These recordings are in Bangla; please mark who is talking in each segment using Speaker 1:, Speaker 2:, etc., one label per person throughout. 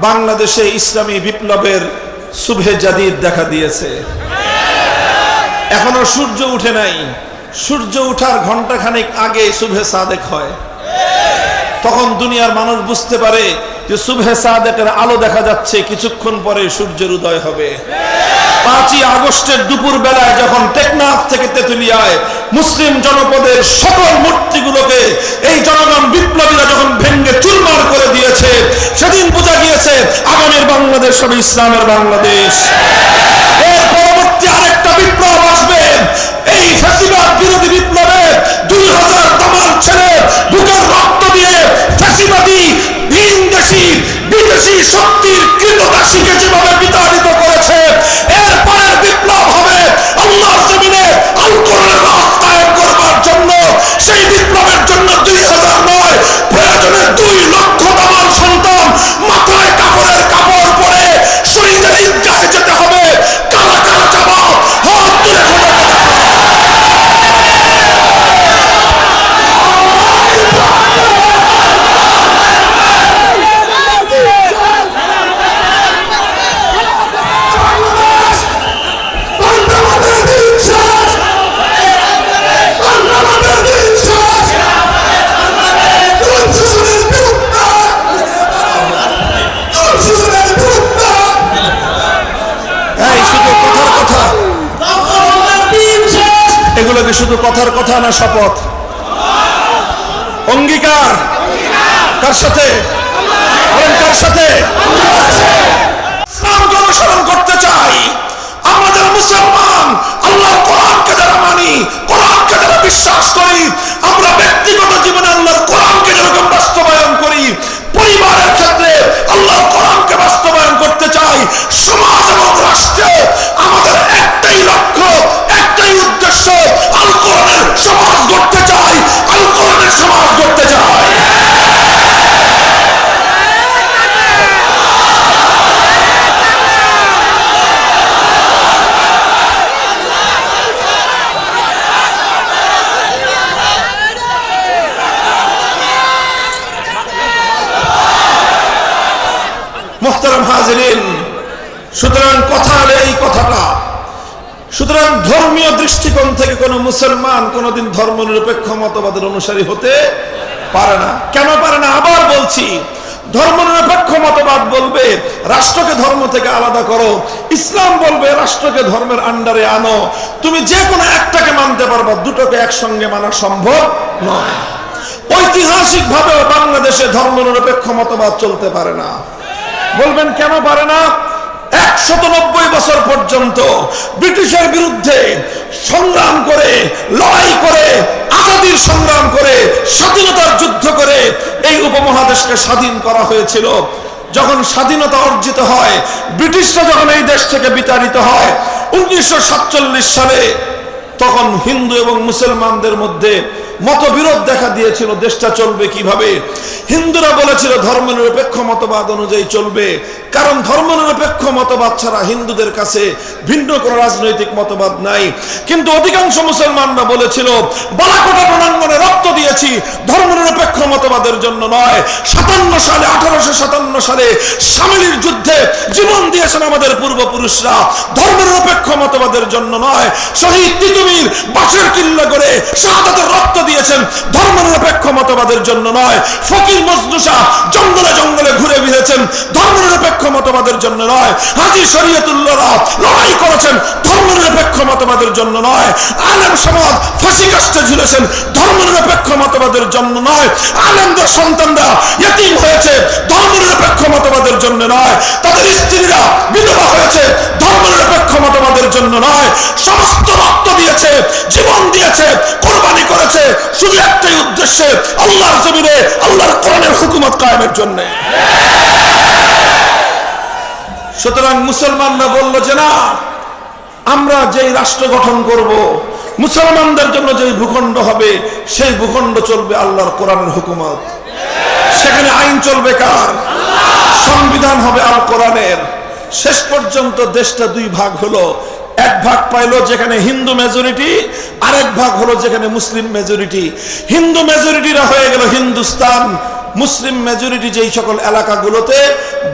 Speaker 1: বাংলাদেশে ইসলামী বিপ্লবের শুভে জাদিদ দেখা দিয়েছে। এখনও সূর্য উঠে নাই। সূর্য উঠার ঘন্টাখানেক আগে শুভে সাদেক হয়। তখন দুনিয়ার মানুষ বুঝতে পারে যে শুভে সাদেকের আলো দেখা যাচ্ছে, কিছুক্ষণ পরে সূর্যের উদয় হবে। পাঁচই আগস্টের দুপুর বেলায় যখন টেকনাফ থেকে তেতুলিয়ায় মুসলিম জনপদের সকল মূর্তিগুলোকে এই জনগণ বিপ্লবীরা যখন ভেঙ্গে চুরমার করে দিয়েছে, সেদিন বোঝা গিয়েছে আগামীর বাংলাদেশ হবে ইসলামের বাংলাদেশ। এর পরবর্তী আরেকটা বিপ্লব আসবে, এই ফেসিবাদ বিরোধী শুধু কথার কথা না শপথ। অঙ্গীকার। কার সাথে? কার সাথে? অনুসরণ করতে চাই। আমাদের মুসলমান, আল্লাহর কোরআনকে যারা মানি, কোরআনকে যারা বিশ্বাস করি, আমরা ব্যক্তিগত জীবনে আল্লাহর কোরআনকে যেরকম বাস্তবায়ন করি, পরিবারের ক্ষেত্রে আল্লাহর কোরআনকে ধর্মীয় দৃষ্টিকোণ থেকে কোনো মুসলমান কোনোদিন ধর্ম নিরপেক্ষ মতবাদের অনুসারী হতে পারে না। কেন পারে না? আবার বলছি ধর্ম নিরপেক্ষ মতবাদ বলবে, রাষ্ট্রকে ধর্ম থেকে আলাদা করো। ইসলাম বলবে, রাষ্ট্রকে ধর্মের আন্ডারে আনো। তুমি যে কোনো একটাকে মানতে পারবা, দুটোকে একসঙ্গে মানা সম্ভব নয়। ঐতিহাসিক ভাবেও বাংলাদেশে ধর্ম নিরপেক্ষ মতবাদ চলতে পারে না। বলবেন, কেন পারে না? একশত বছর পর্যন্ত ব্রিটিশের বিরুদ্ধে সংগ্রাম করে, লড়াই করে, আজাদির সংগ্রাম করে, স্বাধীনতার যুদ্ধ করে এই উপমহাদেশকে স্বাধীন করা হয়েছিল। যখন স্বাধীনতা অর্জিত হয়, ব্রিটিশরা যখন এই দেশ থেকে বিতাড়িত হয়, উনিশশো সাতচল্লিশ সালে তখন হিন্দু এবং মুসলমানদের মধ্যে মতবিরোধ দেখা দিয়েছিল, দেশটা চলবে কীভাবে? হিন্দুরা বলেছিল ধর্মনিরপেক্ষ মতবাদ অনুযায়ী চলবে। কারণ ধর্মনিরপেক্ষ মতবাদ ছাড়া হিন্দুদের কাছে ভিন্ন কোন রাজনৈতিক মতবাদ নাই। কিন্তু অধিকাংশ মুসলমানরা বলেছিল, বালাকোটা রক্ত দিয়েছি ধর্মনিরপেক্ষ মতবাদের জন্য নয়। সাতান্ন সালে, আঠারোশো সাতান্ন সালে সামিলির যুদ্ধে জীবন দিয়েছেন আমাদের পূর্বপুরুষরা। ধর্মনিরপেক্ষ মতবাদের জন্য নয়। শহীদ তিতুমির বাসের কিল্লা করে শাহাদাতের রক্ত দিয়েছেন। ধর্মনিরপেক্ষ মতবাদের জন্য নয়। ফকির মজনুসা জঙ্গলে জঙ্গলে ঘুরে ফিরেছেন ধর্মনিরপেক্ষ মতবাদের জন্য নয়। হাজি শরীয়তুল্লাহরা লড়াই করেছেন। ধর্মনিরপেক্ষ মতবাদের জন্য নয়। আলম সমাজ ফাঁসি কাষ্টে ঝুলেছেন। ধর্মনিরপেক্ষ মতবাদের জন্য নয়। আলেমদের সন্তানরা ইতিম হয়েছে। ধর্মনিরপেক্ষ মতবাদের জন্য নয়। তাদের স্ত্রীরা বিধবা হয়েছে। ধর্মনিরপেক্ষ মতবাদের জন্য নয়। সমস্ত রক্ত দিয়েছে, জীবন দিয়েছে, কোরবানি করেছে। শুধু একটাই উদ্দেশ্যে, আল্লাহর জমিনে, আল্লাহর কোরআনের হুকুমত কায়েমের জন্য। সুতরাং মুসলমানরা বলল যে না আমরা যেই রাষ্ট্র গঠন করব মুসলমানদের জন্য যেই ভূখণ্ড হবে, সেই ভূখণ্ড চলবে আল্লাহর কোরআনের হুকুমত। সেখানে আইন চলবে কার? সংবিধান হবে আল কোরআনের। শেষ পর্যন্ত দেশটা দুই ভাগ হলো। এক ভাগ পাইলো যেখানে হিন্দু মেজরিটি আরেক ভাগ হলো যেখানে মুসলিম মেজরিটি হিন্দু মেজরিটিরা হয়ে গেল হিন্দুস্তান। মুসলিম মেজরিটি যেই সকল এলাকাগুলোতে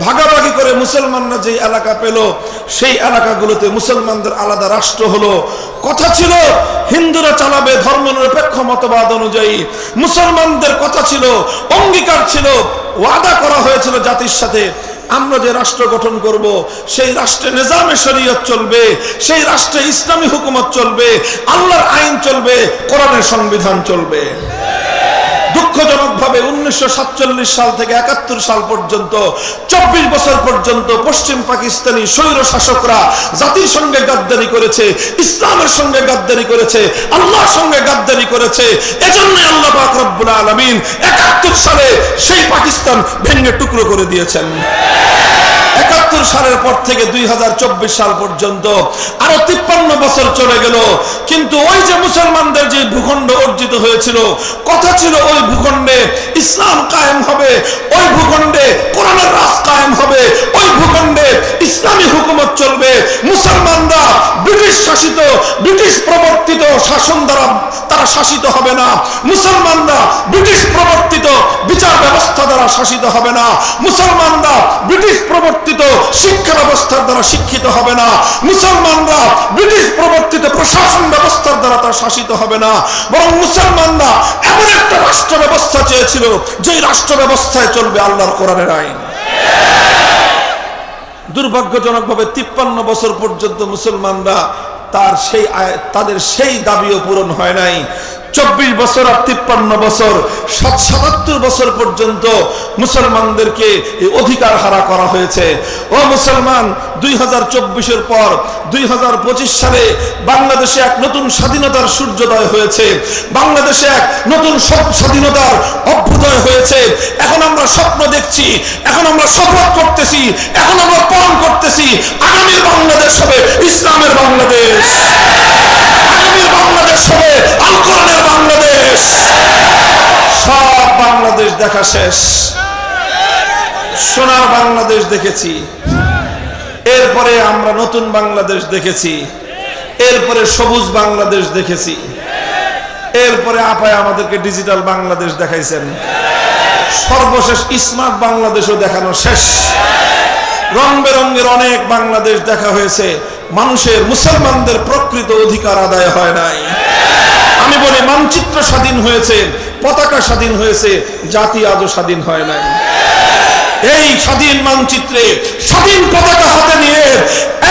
Speaker 1: ভাগাভাগি করে মুসলমানরা যে এলাকা পেল, সেই এলাকাগুলোতে মুসলমানদের আলাদা রাষ্ট্র হলো। কথা ছিল, হিন্দুরা চালাবে ধর্মনিরপেক্ষ মতবাদ অনুযায়ী। মুসলমানদের কথা ছিল, অঙ্গীকার ছিল, ওয়াদা করা হয়েছিল জাতির সাথে। আমরা যে রাষ্ট্র গঠন করব, সেই রাষ্ট্রে নিজামে শরীয়ত চলবে, সেই রাষ্ট্রে ইসলামী হুকুমত চলবে, আল্লাহর আইন চলবে, কোরআনের সংবিধান চলবে। দুঃখজনক ভাবে উনিশশো সাল থেকে একাত্তর সাল পর্যন্ত, চব্বিশ বছর পর্যন্ত পশ্চিম পাকিস্তানি স্বৈর শাসকরা জাতির সঙ্গে গাদ্দারি করেছে, ইসলামের সঙ্গে গাদ্দারি করেছে, আল্লাহর সঙ্গে গাদ্দারি করেছে। এজন্য আল্লাহ আকরবুল আলামিন একাত্তর সালে সেই পাকিস্তান ভেঙে টুকরো করে দিয়েছেন। একাত্তর সালের পর থেকে দুই সাল পর্যন্ত আরও তিপ্পান্ন বছর চলে গেল। কিন্তু ওই যে মুসলমানদের যে ভূখণ্ড অর্জিত হয়েছিল, কথা ছিল ওই ভূখণ্ডে ইসলাম কায়েম হবে, ওই ভূখণ্ডে কোরআনের রাস কায়েম হবে, ওই ভূখণ্ডে ইসলামী হুকুমত চলবে, মুসলমানরা ব্রিটিশ শাসিত, ব্রিটিশ প্রবর্তিত শাসন দ্বারা তারা শাসিত হবে না। মুসলমানরা ব্রিটিশ প্রবর্তিত বিচার ব্যবস্থা দ্বারা শাসিত হবে না। মুসলমানরা ব্রিটিশ প্রবর্তিত শিক্ষা ব্যবস্থার দ্বারা শিক্ষিত হবে না। মুসলমানরা ব্রিটিশ প্রবর্তিত প্রশাসন ব্যবস্থার দ্বারা তারা শাসিত হবে না। বরং মুসলমানরা এমন একটা রাষ্ট্র ব্যবস্থা চেয়েছিল যে রাষ্ট্র ব্যবস্থায় চলবে আল্লাহর কোরআনের আইন। দুর্ভাগ্যজনকভাবে তিপ্পান্ন বছর পর্যন্ত মুসলমানরা তার সেই তাদের সেই দাবিও পূরণ হয় নাই। চব্বিশ বছর আর তিপ্পান্ন বছর, সাত সাতাত্তর বছর পর্যন্ত মুসলমানদেরকে এই অধিকার হারা করা হয়েছে। ও মুসলমান, দুই হাজার চব্বিশের পর দুই হাজার পঁচিশ সালে বাংলাদেশে এক নতুন স্বাধীনতার সূর্যোদয় হয়েছে। বাংলাদেশে এক নতুন সব- স্বাধীনতার অভ্যুদয় হয়েছে। এখন আমরা স্বপ্ন দেখছি, এখন আমরা শপথ করতেছি, এখন আমরা পালন করতেছি। দেখা শেষ। সোনার বাংলাদেশ দেখেছি। এরপরে আমরা নতুন বাংলাদেশ দেখেছি। এরপরে সবুজ বাংলাদেশ দেখেছি। এরপরে আপায় আমাদেরকে ডিজিটাল বাংলাদেশ দেখাইছেন। সর্বশেষ স্মার্ট বাংলাদেশও দেখানো শেষ। রং বেরঙ্গের অনেক বাংলাদেশ দেখা হয়েছে। মানুষের, মুসলমানদের প্রকৃত অধিকার আদায় হয় নাই। আমি বলি, মানচিত্র স্বাধীন হয়েছে। পতাকা স্বাধীন হয়েছে, জাতি আজও স্বাধীন হয় নাই। এই স্বাধীন মানচিত্রে স্বাধীন পতাকা হাতে নিয়ে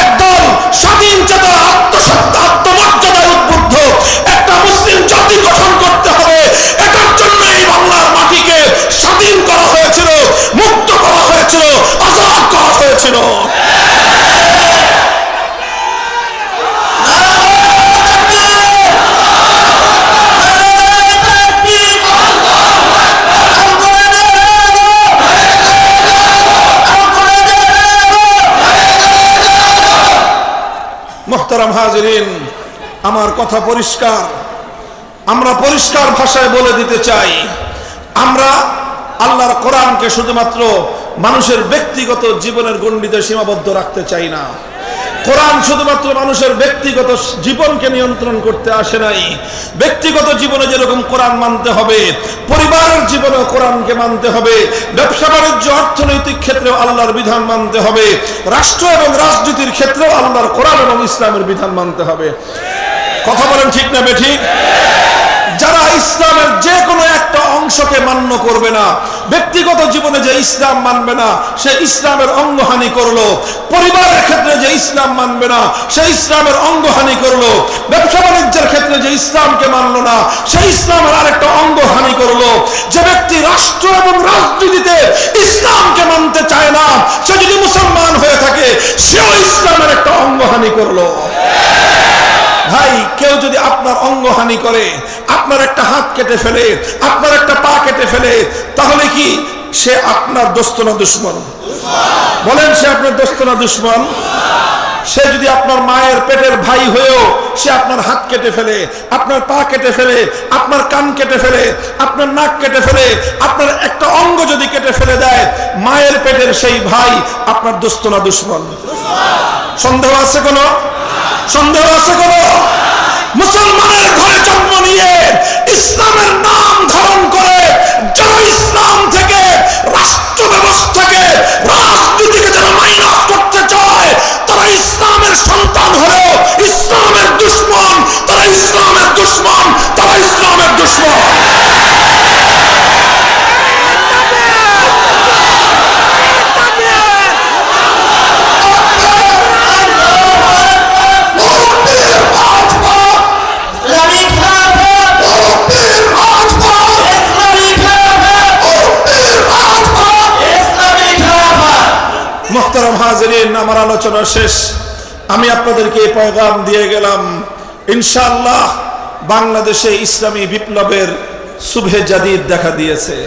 Speaker 1: একদম স্বাধীন চেতা আত্মসত্তা আত্মমর্যাদায় উদ্বুদ্ধ একটা মুসলিম জাতি গঠন করতে হবে। এটার জন্য এই বাংলার মাটিকে স্বাধীন করা হয়েছিল, মুক্ত করা হয়েছিল, আজাদ করা হয়েছিল মোহতারাম হাজরিন আমার কথা পরিষ্কার। আমরা পরিষ্কার ভাষায় বলে দিতে চাই। আমরা আল্লাহর কোরআনকে শুধুমাত্র মানুষের ব্যক্তিগত জীবনের গণ্ডিতে সীমাবদ্ধ রাখতে চাই না। কোরআন শুধুমাত্র মানুষের ব্যক্তিগত জীবনকে নিয়ন্ত্রণ করতে আসে নাই। ব্যক্তিগত জীবনে যেরকম কোরআন মানতে হবে, পরিবারের জীবনে কোরআনকে মানতে হবে, ব্যবসা বাণিজ্য, অর্থনৈতিক ক্ষেত্রেও আল্লাহর বিধান মানতে হবে, রাষ্ট্র এবং রাজনীতির ক্ষেত্রেও আল্লাহর কোরআন এবং ইসলামের বিধান মানতে হবে। কথা বলেন ঠিক না বেঠিক যারা ইসলামের যে কোনো একটা অংশকে মান্য করবে না, ব্যক্তিগত জীবনে যে ইসলাম মানবে না, সে ইসলামের অঙ্গহানি করল। পরিবারের ক্ষেত্রে যে ইসলাম মানবে না, সে ইসলামের অঙ্গহানি করল। ব্যবসা বাণিজ্যের ক্ষেত্রে যে ইসলামকে মানলো না, সে ইসলামের আরেকটা অঙ্গহানি করল। যে ব্যক্তি রাষ্ট্র এবং রাজনীতিতে ইসলামকে মানতে চায় না, সে যদি মুসলমান হয়ে থাকে, সেও ইসলামের একটা অঙ্গহানি করল। ভাই, কেউ যদি আপনার অঙ্গহানি করে, আপনার একটা হাত কেটে ফেলে, আপনার একটা পা কেটে ফেলে, তাহলে কি সে আপনার দোস্ত না দুশ্মন? বলেন, সে আপনার দোস্ত না দুশ্মন? সে যদি আপনার মায়ের পেটের ভাই হয়েও সে আপনার হাত কেটে ফেলে, আপনার পা কেটে ফেলে, আপনার কান কেটে ফেলে, আপনার নাক কেটে ফেলে, আপনার একটা অঙ্গ যদি কেটে ফেলে দেয়, মায়ের পেটের সেই ভাই আপনার দোস্ত না দুশ্মন? সন্দেহ আছে কোনো? সন্দেহ আছে কোনো? মুসলমানের ঘরে জন্ম নিয়ে ইসলামের নাম ধারণ করে যারা ইসলাম থেকে রাষ্ট্র ব্যবস্থাকে রাজনীতিকে হাজিরিন, আমার আলোচনা শেষ। আমি আপনাদেরকে পয়গাম দিয়ে গেলাম। ইনশাল্লাহ বাংলাদেশে ইসলামী বিপ্লবের শুভে জাদিদ দেখা দিয়েছে।